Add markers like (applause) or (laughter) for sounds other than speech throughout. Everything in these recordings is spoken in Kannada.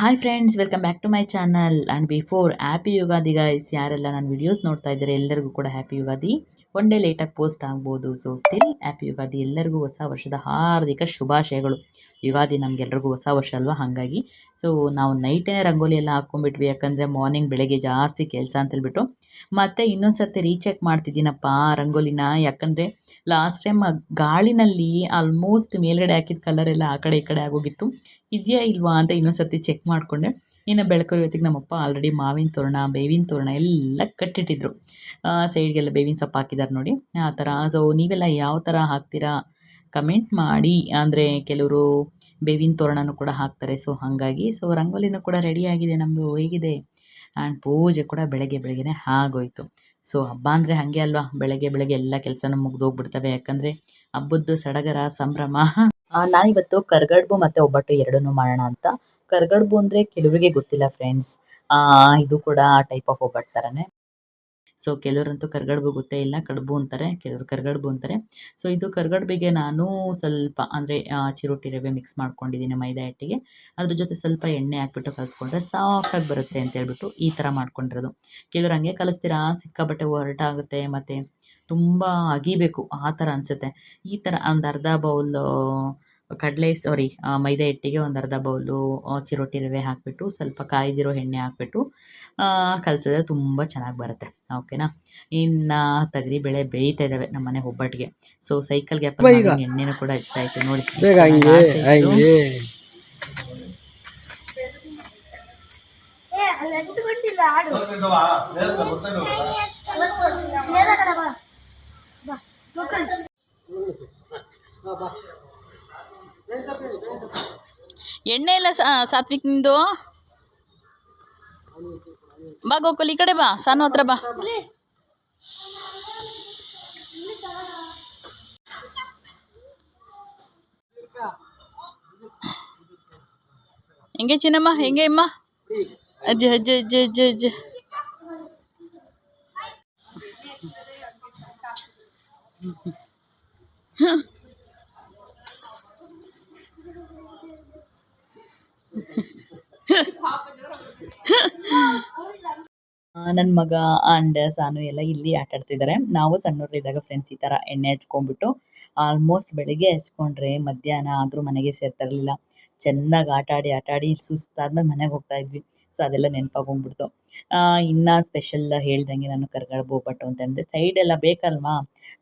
Hi friends welcome back to my channel and before happy Yugadi guys ಯಾರೆಲ್ಲ ನನ್ನ ವಿಡಿಯೋಸ್ ನೋಡ್ತಾ ಇದ್ದಾರೆ, ಎಲ್ಲರಿಗೂ ಕೂಡ ಹ್ಯಾಪಿ ಯುಗಾದಿ ಒನ್ ಡೇ ಲೇಟಾಗಿ ಪೋಸ್ಟ್ ಆಗ್ಬೋದು. ಸೊ ಸ್ಟಿಲ್ ಹ್ಯಾಪಿ ಯುಗಾದಿ ಎಲ್ಲರಿಗೂ ಹೊಸ ವರ್ಷದ ಹಾರ್ದಿಕ ಶುಭಾಶಯಗಳು. ಯುಗಾದಿ ನಮಗೆಲ್ಲರಿಗೂ ಹೊಸ ವರ್ಷ ಅಲ್ವಾ? ಹಾಗಾಗಿ. ಸೊ ನಾವು ನೈಟೇ ರಂಗೋಲಿ ಎಲ್ಲ ಹಾಕ್ಕೊಂಡ್ಬಿಟ್ವಿ ಯಾಕಂದರೆ ಮಾರ್ನಿಂಗ್ ಬೆಳಗ್ಗೆ ಜಾಸ್ತಿ ಕೆಲಸ ಅಂತೇಳ್ಬಿಟ್ಟು. ಮತ್ತು ಇನ್ನೊಂದು ಸರ್ತಿ ರೀಚೆಕ್ ಮಾಡ್ತಿದ್ದೀನಪ್ಪ ರಂಗೋಲಿನ. ಯಾಕಂದರೆ ಲಾಸ್ಟ್ ಟೈಮ್ ಗಾಳಿನಲ್ಲಿ ಆಲ್ಮೋಸ್ಟ್ ಮೇಲ್ಗಡೆ ಹಾಕಿದ ಕಲರ್ ಎಲ್ಲ ಆ ಕಡೆ ಈ ಕಡೆ ಆಗೋಗಿತ್ತು. ಇದೆಯಾ ಇಲ್ವಾ ಅಂತ ಇನ್ನೊಂದು ಸರ್ತಿ ಚೆಕ್ ಮಾಡಿಕೊಂಡೆ. ಇನ್ನು ಬೆಳಕರಿ ಹೊತ್ತಿಗೆ ನಮ್ಮಪ್ಪ ಆಲ್ರೆಡಿ ಮಾವಿನ ತೋರಣ, ಬೇವಿನ ತೋರಣ ಎಲ್ಲ ಕಟ್ಟಿಟ್ಟಿದ್ರು. ಸೈಡ್ಗೆಲ್ಲ ಬೇವಿನ ಸೊಪ್ಪು ಹಾಕಿದ್ದಾರೆ ನೋಡಿ. ಆ ಥರ. ಸೊ ನೀವೆಲ್ಲ ಯಾವ ಥರ ಹಾಕ್ತೀರಾ? ಕಮೆಂಟ್ ಮಾಡಿ. ಅಂದರೆ ಕೆಲವರು ಬೇವಿನ ತೋರಣನೂ ಕೂಡ ಹಾಕ್ತಾರೆ. ಸೊ ಹಾಗಾಗಿ ಸೊ ರಂಗೋಲಿನೂ ಕೂಡ ರೆಡಿಯಾಗಿದೆ ನಮ್ಮದು ಹೇಗಿದೆ? ಆ್ಯಂಡ್ ಪೂಜೆ ಕೂಡ ಬೆಳಗ್ಗೆ ಬೆಳಗ್ಗೆನೇ ಆಗೋಯ್ತು. ಸೊ ಹಬ್ಬ ಅಂದರೆ ಹಾಗೆ ಅಲ್ವಾ? ಬೆಳಗ್ಗೆ ಬೆಳಗ್ಗೆ ಎಲ್ಲ ಕೆಲಸನೂ ಮುಗಿದೋಗ್ಬಿಡ್ತವೆ. ಯಾಕಂದರೆ ಹಬ್ಬದ್ದು ಸಡಗರ, ಸಂಭ್ರಮ. ನಾನಿವತ್ತು ಕರ್ಗಡ್ಬು ಮತ್ತು ಒಬ್ಬಟ್ಟು ಎರಡನ್ನೂ ಮಾಡೋಣ ಅಂತ. ಕರ್ಗಡ್ಬು ಅಂದರೆ ಕೆಲವರಿಗೆ ಗೊತ್ತಿಲ್ಲ ಫ್ರೆಂಡ್ಸ್ ಇದು ಕೂಡ ಆ ಟೈಪ್ ಆಫ್ ಒಬ್ಬಟ್ಟು ಥರನೇ ಸೊ ಕೆಲವರಂತೂ ಕರ್ಗಡ್ಬು ಗೊತ್ತೇ ಇಲ್ಲ. ಕಡುಬು ಅಂತಾರೆ, ಕೆಲವರು ಕರ್ಗಡ್ಬು ಅಂತಾರೆ. ಸೊ ಇದು ಕರ್ಗಡ್ಬಿಗೆ ನಾನು ಸ್ವಲ್ಪ ಅಂದರೆ ಚಿರೋಟಿ ರವೆ ಮಿಕ್ಸ್ ಮಾಡ್ಕೊಂಡಿದ್ದೀನಿ ಮೈದಾ ಹಿಟ್ಟಿಗೆ. ಅದ್ರ ಜೊತೆ ಸ್ವಲ್ಪ ಎಣ್ಣೆ ಹಾಕ್ಬಿಟ್ಟು ಕಲಿಸ್ಕೊಂಡ್ರೆ ಸಾಫ್ಟಾಗಿ ಬರುತ್ತೆ ಅಂತ ಹೇಳ್ಬಿಟ್ಟು ಈ ಥರ ಮಾಡ್ಕೊಂಡಿರೋದು. ಕೆಲವ್ರು ಹಂಗೆ ಕಲಿಸ್ತೀರಾ ಸಿಕ್ಕಾಬಟ್ಟೆ ಹೊರಟಾಗುತ್ತೆ ಮತ್ತು ತುಂಬ ಅಗಿಬೇಕು, ಆ ಥರ ಅನಿಸುತ್ತೆ. ಈ ಥರ ಒಂದು ಅರ್ಧ ಬೌಲು ಕಡಲೆ ಸಾರಿ ಮೈದಾ ಹಿಟ್ಟಿಗೆ ಒಂದು ಅರ್ಧ ಬೌಲು ಚಿರೋಟಿ ರವೆ ಹಾಕಿಬಿಟ್ಟು ಸ್ವಲ್ಪ ಕಾಯ್ದಿರೋ ಎಣ್ಣೆ ಹಾಕಿಬಿಟ್ಟು ಕಲಸಿದ್ರೆ ತುಂಬ ಚೆನ್ನಾಗಿ ಬರುತ್ತೆ. ಓಕೆನಾ? ಇನ್ನು ತೊಗರಿಬೇಳೆ ಬೇಯ್ತಾ ಇದ್ದಾವೆ ನಮ್ಮ ಮನೆ ಒಬ್ಬಟ್ಟಿಗೆ. ಸೊ ಸೈಕಲ್ ಗ್ಯಾಪ್ ಎಣ್ಣೆನೂ ಕೂಡ ಹೆಚ್ಚಾಯಿತು ನೋಡಿ. ಎಣ್ಣೆ ಇಲ್ಲ ಸಾತ್ವಿಕ್ ನಿಂದು? ಬಾ ಗೋಕುಲ್, ಈ ಕಡೆ ಬಾ, ಸಾನು ಹತ್ರ ಬಾ. ಹೆಂಗೆ ಚಿನ್ನಮ್ಮ, ಹೆಂಗೆ ಅಮ್ಮ? ಅಜ್ಜ ಅಜ್ಜ ಅಜ್ಜ ಅಜ್ಜ ಅಜ್ಜ. ನನ್ನ ಮಗ ಆ್ಯಂಡ್ ಸಾನು ಎಲ್ಲ ಇಲ್ಲಿ ಆಟ ಆಡ್ತಿದ್ದಾರೆ ನಾವು ಸಣ್ಣವರಿದ್ದಾಗ ಫ್ರೆಂಡ್ಸ್ ಈ ಥರ ಎಣ್ಣೆ ಹಚ್ಕೊಂಡ್ಬಿಟ್ಟು ಆಲ್ಮೋಸ್ಟ್ ಬೆಳಿಗ್ಗೆ ಹಚ್ಕೊಂಡ್ರೆ ಮಧ್ಯಾಹ್ನ ಆದರೂ ಮನೆಗೆ ಸೇರ್ತಾ ಇರಲಿಲ್ಲ. ಚೆನ್ನಾಗಿ ಆಟ ಆಡಿ ಆಟ ಆಡಿ ಸುಸ್ತಾದ್ಮೇಲೆ ಮನೆಗೆ ಹೋಗ್ತಾ ಇದ್ವಿ. ಸೊ ಅದೆಲ್ಲ ನೆನಪಾಗೋಗ್ಬಿಡ್ತು ಇನ್ನು ಸ್ಪೆಷಲ್ ಹೇಳ್ದಂಗೆ ನಾನು ಕರ್ಗಡ ಬೋಪಟ್ಟು ಅಂತಂದರೆ ಸೈಡೆಲ್ಲ ಬೇಕಲ್ವಾ?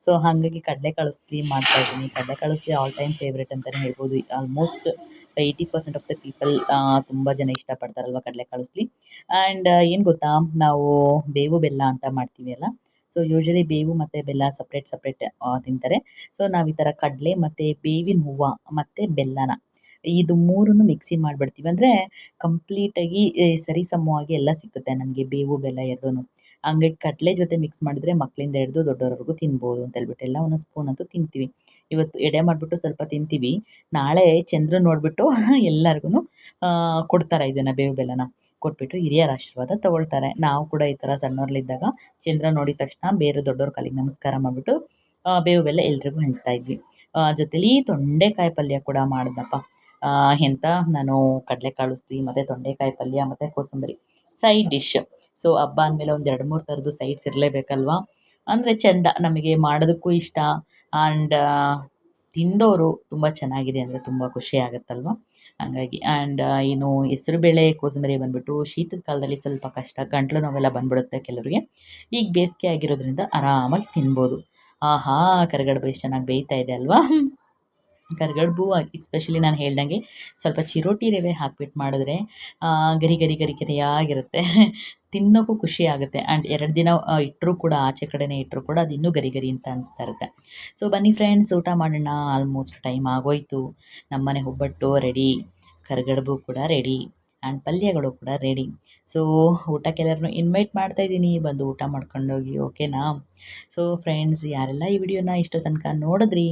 ಸೊ ಹಾಗಾಗಿ ಕಡಲೆಕಾಳು ಮಾಡ್ತಾ ಮಾಡ್ತಾಯಿದ್ದೀನಿ ಕಡಲೆ ಉಸ್ಲಿ ಆಲ್ ಟೈಮ್ ಫೇವ್ರೇಟ್ ಅಂತಲೇ ಹೇಳ್ಬೋದು. Almost eighty percent of the people ತುಂಬ ಜನ ಇಷ್ಟಪಡ್ತಾರಲ್ವ ಕಡಲೆ ಉಸ್ಲಿ ಆ್ಯಂಡ್ ಏನು ಗೊತ್ತಾ? ನಾವು ಬೇವು ಬೆಲ್ಲ ಅಂತ ಮಾಡ್ತೀವಿ ಅಲ್ಲ? ಸೊ ಯೂಶಲಿ ಬೇವು ಮತ್ತು ಬೆಲ್ಲ ಸಪ್ರೇಟ್ ಸಪ್ರೇಟ್ ತಿಂತಾರೆ. ಸೊ ನಾವು ಈ ಥರ ಕಡಲೆ ಮತ್ತು ಬೇವಿನ ಹೂವು ಮತ್ತು ಬೆಲ್ಲನ ಇದು ಮೂರನ್ನು ಮಿಕ್ಸಿ ಮಾಡಿಬಿಡ್ತೀವಿ. ಅಂದರೆ ಕಂಪ್ಲೀಟಾಗಿ ಸರಿಸಮವಾಗಿ ಎಲ್ಲ ಸಿಕ್ಕುತ್ತೆ ನಮಗೆ ಬೇವು, ಬೆಲ್ಲ ಎರಡೂ ಹಂಗೆ ಕಡಲೆ ಜೊತೆ ಮಿಕ್ಸ್ ಮಾಡಿದ್ರೆ ಮಕ್ಕಳಿಂದ ಹಿಡಿದು ದೊಡ್ಡವ್ರವರೆಗೂ ತಿನ್ಬೋದು ಅಂತ ಹೇಳ್ಬಿಟ್ಟು ಎಲ್ಲ ಒಂದೊಂದು ಸ್ಪೂನ್ ಅಂತೂ ತಿಂತೀವಿ. ಇವತ್ತು ಎಡೆ ಮಾಡಿಬಿಟ್ಟು ಸ್ವಲ್ಪ ತಿಂತೀವಿ. ನಾಳೆ ಚಂದ್ರ ನೋಡಿಬಿಟ್ಟು (laughs) ಎಲ್ಲರಿಗೂ ಕೊಡ್ತಾರೆ ಇದನ್ನು ಬೇವು, ಬೆಲ್ಲನ. ಕೊಟ್ಬಿಟ್ಟು ಹಿರಿಯರ ಆಶೀರ್ವಾದ ತೊಗೊಳ್ತಾರೆ. ನಾವು ಕೂಡ ಈ ಥರ ಸಣ್ಣವ್ರಲ್ಲಿದ್ದಾಗ ಚಂದ್ರ ನೋಡಿದ ತಕ್ಷಣ ಬೇರೆ ದೊಡ್ಡವ್ರ ಕಾಲಿಗೆ ನಮಸ್ಕಾರ ಮಾಡಿಬಿಟ್ಟು ಬೇವು, ಬೆಲ್ಲ ಎಲ್ರಿಗೂ ಹಂಚ್ತಾ ಇದ್ವಿ. ಜೊತೆಲಿ ತೊಂಡೆಕಾಯಿ ಪಲ್ಯ ಕೂಡ ಮಾಡಿದ್ನಪ್ಪ. ಎಂಥ ನಾನು ಕಡಲೆಕಾಳು ಉಸ್ಲಿ ಮತ್ತು ತೊಂಡೆಕಾಯಿ ಪಲ್ಯ, ಮತ್ತು ಕೋಸಂಬರಿ. ಸೈಡ್ ಡಿಶ್ ಸೊ ಹಬ್ಬ ಅಂದಮೇಲೆ ಒಂದು ಎರಡು ಮೂರು ಥರದ್ದು ಸೈಡ್ಸ್ ಇರಲೇಬೇಕಲ್ವಾ? ಅಂದರೆ ಚೆಂದ. ನಮಗೆ ಮಾಡೋದಕ್ಕೂ ಇಷ್ಟ. ಆ್ಯಂಡ್ ತಿಂದವರು ತುಂಬ ಚೆನ್ನಾಗಿದೆ ಅಂದರೆ ತುಂಬ ಖುಷಿ ಆಗುತ್ತಲ್ವ? ಹಾಗಾಗಿ ಆ್ಯಂಡ್ ಏನು ಹೆಸ್ರುಬೇಳೆ ಕೋಸಂಬರಿ ಬಂದುಬಿಟ್ಟು ಶೀತದ ಕಾಲದಲ್ಲಿ ಸ್ವಲ್ಪ ಕಷ್ಟ, ಗಂಟಲು ನೋವೆಲ್ಲ ಬಂದ್ಬಿಡುತ್ತೆ ಕೆಲವರಿಗೆ. ಈಗ ಬೇಸಿಗೆ ಆಗಿರೋದ್ರಿಂದ ಆರಾಮಾಗಿ ತಿನ್ಬೋದು. ಆಹಾ ಕರಗಡ್ಬು ಎಷ್ಟು ಚೆನ್ನಾಗಿ ಬೇಯ್ತಾ ಇದೆ ಅಲ್ವಾ? ಕರ್ಗಡ್ಬು ಎಸ್ಪೆಷಲಿ ನಾನು ಹೇಳ್ದಂಗೆ ಸ್ವಲ್ಪ ಚಿರೋಟಿ ರವೆ ಹಾಕ್ಬಿಟ್ಟು ಮಾಡಿದ್ರೆ ಗರಿ ಗರಿ ಗರಿ ಗರಿಯಾಗಿರುತ್ತೆ. (laughs) ತಿನ್ನೋಕ್ಕೂ ಖುಷಿ ಆಗುತ್ತೆ. ಆ್ಯಂಡ್ ಎರಡು ದಿನ ಇಟ್ಟರೂ ಕೂಡ, ಆಚೆ ಕಡೆನೇ ಇಟ್ಟರೂ ಕೂಡ ಅದು ಇನ್ನೂ ಗರಿ ಗರಿ ಅಂತ ಅನಿಸ್ತಾ ಇರುತ್ತೆ. ಸೊ ಬನ್ನಿ ಫ್ರೆಂಡ್ಸ್ ಊಟ ಮಾಡೋಣ. ಆಲ್ಮೋಸ್ಟ್ ಟೈಮ್ ಆಗೋಯ್ತು. ನಮ್ಮನೆ ಒಬ್ಬಟ್ಟು ರೆಡಿ ಕರ್ಗಡ್ಬು ಕೂಡ ರೆಡಿ ಆ್ಯಂಡ್ ಪಲ್ಯಗಳು ಕೂಡ ರೆಡಿ ಸೊ ಊಟಕ್ಕೆಲ್ಲರನ್ನೂ ಇನ್ವೈಟ್ ಮಾಡ್ತಾ ಇದ್ದೀನಿ. ಬಂದು ಊಟ ಮಾಡ್ಕೊಂಡೋಗಿ, ಓಕೆನಾ? ಸೊ ಫ್ರೆಂಡ್ಸ್ ಯಾರೆಲ್ಲ ಈ ವಿಡಿಯೋನ ಇಷ್ಟೋ ತನಕ ನೋಡಿದ್ರಿ,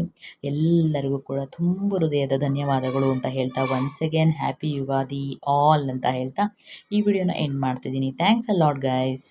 ಎಲ್ಲರಿಗೂ ಕೂಡ ತುಂಬ ಹೃದಯದ ಧನ್ಯವಾದಗಳು ಅಂತ ಹೇಳ್ತಾ once again happy Yugadi all ಅಂತ ಹೇಳ್ತಾ ಈ ವಿಡಿಯೋನ ಎಂಡ್ ಮಾಡ್ತಿದ್ದೀನಿ. Thanks a lot guys